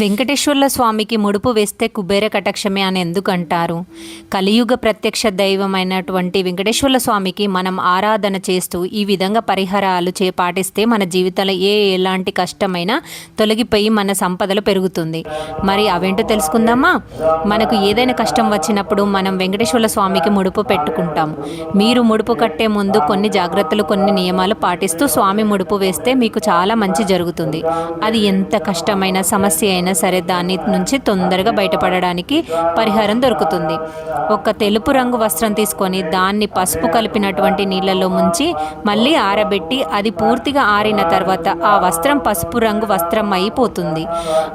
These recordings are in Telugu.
వెంకటేశ్వర్ల స్వామికి ముడుపు వేస్తే కుబేర కటాక్షమే అని ఎందుకంటారు? కలియుగ ప్రత్యక్ష దైవమైనటువంటి వెంకటేశ్వర్ల స్వామికి మనం ఆరాధన చేస్తూ ఈ విధంగా పరిహారాలు చే పాటిస్తే మన జీవితంలో ఏ ఎలాంటి కష్టమైనా తొలగిపోయి మన సంపదలు పెరుగుతుంది. మరి అవేంటో తెలుసుకుందామా? మనకు ఏదైనా కష్టం వచ్చినప్పుడు మనం వెంకటేశ్వర్ల స్వామికి ముడుపు పెట్టుకుంటాం మీరు ముడుపు కట్టే ముందు కొన్ని జాగ్రత్తలు కొన్ని నియమాలు పాటిస్తూ స్వామి ముడుపు వేస్తే మీకు చాలా మంచి జరుగుతుంది. అది ఎంత కష్టమైన సమస్య అయినా సరే దాని నుంచి తొందరగా బయటపడడానికి పరిహారం దొరుకుతుంది. ఒక తెలుపు రంగు వస్త్రం తీసుకొని దాన్ని పసుపు కలిపినటువంటి నీళ్ళలో ముంచి మళ్ళీ ఆరబెట్టి అది పూర్తిగా ఆరిన తర్వాత ఆ వస్త్రం పసుపు రంగు వస్త్రం అయిపోతుంది.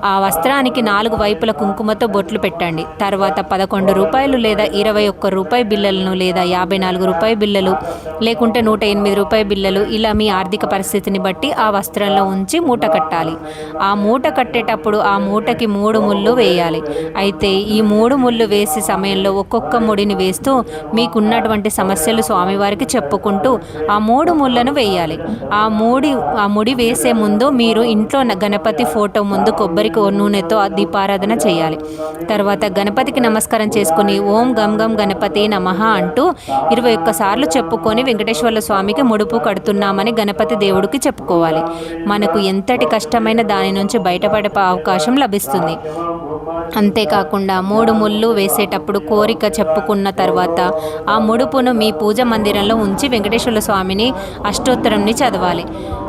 ఆ వస్త్రానికి నాలుగు వైపుల కుంకుమతో బొట్లు పెట్టండి. తర్వాత పదకొండు రూపాయలు లేదా ఇరవై ఒక్క రూపాయి బిల్లలను లేదా యాభై నాలుగు రూపాయి బిల్లలు లేకుంటే నూట ఎనిమిది రూపాయి బిల్లలు ఇలా మీ ఆర్థిక పరిస్థితిని బట్టి ఆ వస్త్రంలో ఉంచి మూట కట్టాలి. ఆ మూట కట్టేటప్పుడు ఆ మూటకి మూడు ముళ్ళు వేయాలి. అయితే ఈ మూడు ముళ్ళు వేసే సమయంలో ఒక్కొక్క ముడిని వేస్తూ మీకున్నటువంటి సమస్యలు స్వామివారికి చెప్పుకుంటూ ఆ మూడు ముళ్ళను వేయాలి. ఆ మూడి ఆ ముడి వేసే ముందు మీరు ఇంట్లో గణపతి ఫోటో ముందు కొబ్బరి నూనెతో దీపారాధన చేయాలి. తర్వాత గణపతికి నమస్కారం చేసుకుని ఓం గం గం గణపతి నమః అంటూ ఇరవై ఒక్కసార్లు చెప్పుకొని వెంకటేశ్వర స్వామికి ముడుపు కడుతున్నామని గణపతి దేవుడికి చెప్పుకోవాలి. మనకు ఎంతటి కష్టమైన దాని నుంచి బయటపడే అవకాశం అవకాశం లభిస్తుంది. అంతేకాకుండా మూడు ముళ్ళు వేసేటప్పుడు కోరిక చెప్పుకున్న తర్వాత ఆ ముడుపును మీ పూజ మందిరంలో ఉంచి వెంకటేశ్వర స్వామిని అష్టోత్తరంని చదవాలి.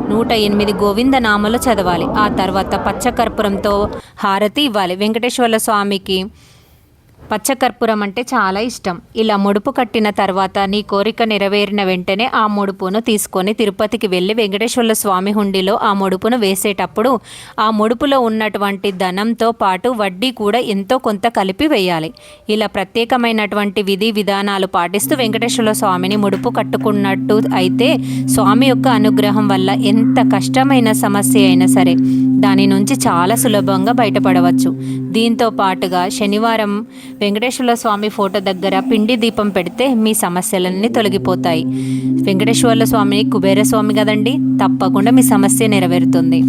నూట ఎనిమిది గోవింద నామలు చదవాలి. ఆ తర్వాత పచ్చకర్పూరంతో హారతి ఇవ్వాలి. వెంకటేశ్వర స్వామికి పచ్చకర్పూరం అంటే చాలా ఇష్టం. ఇలా ముడుపు కట్టిన తర్వాత నీ కోరిక నెరవేరిన వెంటనే ఆ ముడుపును తీసుకొని తిరుపతికి వెళ్ళి వెంకటేశ్వర స్వామి హుండీలో ఆ ముడుపును వేసేటప్పుడు ఆ ముడుపులో ఉన్నటువంటి ధనంతో పాటు వడ్డీ కూడా ఎంతో కొంత కలిపి వేయాలి. ఇలా ప్రత్యేకమైనటువంటి విధి విధానాలు పాటిస్తూ వెంకటేశ్వర స్వామిని ముడుపు కట్టుకున్నట్టు అయితే స్వామి యొక్క అనుగ్రహం వల్ల ఎంత కష్టమైన సమస్య అయినా సరే దాని నుంచి చాలా సులభంగా బయటపడవచ్చు. దీంతో పాటుగా శనివారం వెంకటేశ్వర స్వామి ఫోటో దగ్గర పిండి దీపం పెడితే మీ సమస్యలన్నీ తొలగిపోతాయి. వెంకటేశ్వర స్వామిని కుబేర స్వామి కదండి? తప్పకుండా మీ సమస్య నెరవేరుతుంది.